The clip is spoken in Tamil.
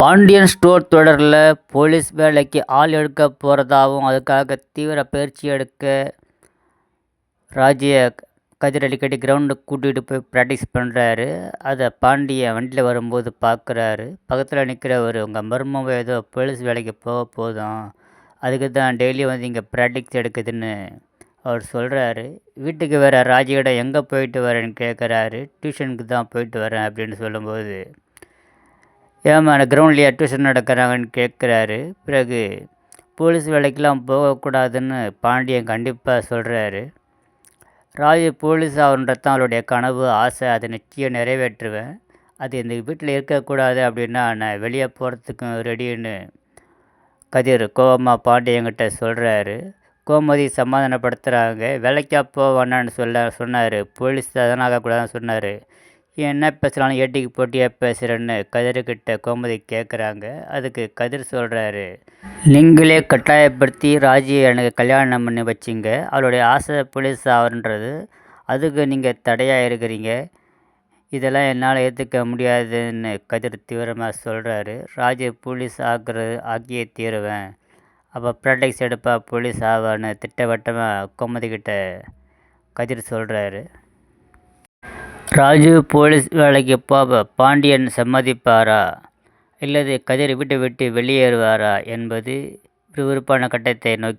பாண்டியன் ஸ்டோர் தொடரில் போலீஸ் வேலைக்கு ஆள் எடுக்க போகிறதாவும் அதுக்காக தீவிர பயிற்சி எடுக்க ராஜியை கதிர் அடிக்கடி கிரவுண்டுக்கு கூட்டிகிட்டு போய் ப்ராக்டிஸ் பண்ணுறாரு அதை பாண்டியன் வண்டியில் வரும்போது பார்க்குறாரு பக்கத்தில் நிற்கிறவர் உங்கள் மர்மம் ஏதோ போலீஸ் வேலைக்கு போக போதும். அதுக்கு தான் டெய்லி வந்து இங்கே ப்ராக்டிஸ் எடுக்குதுன்னு அவர் சொல்கிறாரு வீட்டுக்கு வேறு ராஜியோட எங்கே போயிட்டு வரேன்னு கேட்குறாரு டியூஷனுக்கு தான் போயிட்டு வரேன் அப்படின்னு சொல்லும்போது ஏம்மா கிரவுண்ட்லேயே டியூஷன் நடக்கிறாங்கன்னு கேட்குறாரு. பிறகு போலீஸ் வேலைக்கெலாம் போகக்கூடாதுன்னு பாண்டியன் கண்டிப்பாக சொல்கிறாரு ராஜு போலீஸ் ஆகணுன்றது தான் அவருடைய கனவு ஆசை. அதை நிச்சயம் நிறைவேற்றுவேன். அது இந்த வீட்டில் இருக்கக்கூடாது அப்படின்னா நான் வெளியே போகிறதுக்கும் ரெடின்னு கதிர் கோபமாக பாண்டியங்கிட்ட சொல்கிறாரு கோமதி சமாதானப்படுத்துகிறாங்க வேலைக்கா போவானான்னு சொல்ல சொன்னார். போலீஸ் அதனால் ஆகக்கூடாதுன்னு சொன்னார். என்ன பேசுகிறாலும் ஏட்டிக்கு போட்டியாக பேசுகிறேன்னு கதிர்கிட்ட கோமதி கேட்குறாங்க அதுக்கு கதிர் சொல்கிறாரு நீங்களே கட்டாயப்படுத்தி ராஜியை எனக்கு கல்யாணம் பண்ணி வச்சிங்க. அவளுடைய ஆசை போலீஸ் ஆகுன்றது அதுக்கு நீங்கள் தடையாக இருக்கிறீங்க. இதெல்லாம் என்னால் ஏற்றுக்க முடியாதுன்னு கதிர் தீவிரமாக சொல்கிறாரு ராஜி போலீஸ் ஆக்குறது ஆக்கியே தீருவேன். அப்போ ப்ராடக்ட்ஸ் எடுப்பா போலீஸ் ஆவான்னு திட்டவட்டமாக கோமதி கதிர் சொல்கிறாரு ராஜு போலீஸ் வேலைக்கு போக பாண்டியன் சம்மதிப்பாரா? இல்லது கதிர் வீட்டை விட்டு வெளியேறுவாரா என்பது விறுவிறுப்பான கட்டத்தை நோக்கி